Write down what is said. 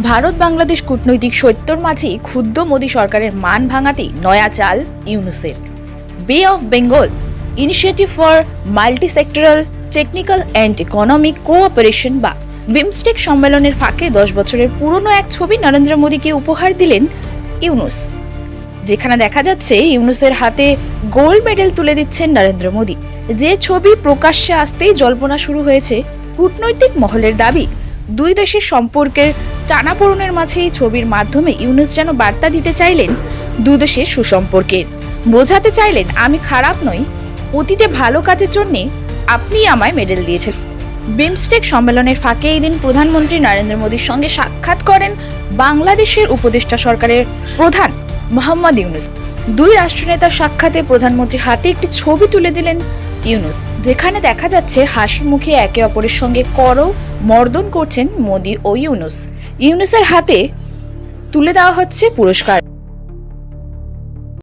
ভারত বাংলাদেশ কূটনৈতিক সত্যর মাঝেই ক্ষুদ্র মোদী সরকারের মান ভাঙাতেই নয়া চাল ইউনুসের। Bay of Bengal Initiative for multi sectoral technical and economic cooperation বা বিমস্টেক সম্মেলনের ফাঁকে দশ বছরের পুরনো এক ছবি নরেন্দ্র মোদীকে উপহার দিলেন ইউনুস। যেখানে দেখা যাচ্ছে ইউনুসের হাতে গোল্ড মেডেল তুলে দিচ্ছেন নরেন্দ্র মোদী। যে ছবি প্রকাশ্যে আসতেই জল্পনা শুরু হয়েছে কূটনৈতিক মহলের দাবি, দুই দেশের সম্পর্কের টানাপোড়েনের মাঝে এই ছবির মাধ্যমে ইউনুস যেন বার্তা দিতে চাইলেন দু দেশের সুসম্পর্কের বোঝাতে চাইলেন, আমি খারাপ নই। অতীতে ভালো কাজের জন্যে আপনি আমায় মেডেল দিয়েছেন। বিমস্টেক সম্মেলনের ফাঁকে এই দিন প্রধানমন্ত্রী নরেন্দ্র মোদীর সঙ্গে সাক্ষাৎ করেন বাংলাদেশের উপদেষ্টা সরকারের প্রধান মোহাম্মদ ইউনুস। দুই রাষ্ট্রনেতার সাক্ষাতে প্রধানমন্ত্রীর হাতে একটি ছবি তুলে দিলেন ইউনুস যেখানে দেখা যাচ্ছে হাসি মুখে একে অপরের সঙ্গে করও মর্দন করছেন মোদি ও ইউনুস। ইউনুসের হাতে তুলে দেওয়া হচ্ছে পুরস্কার।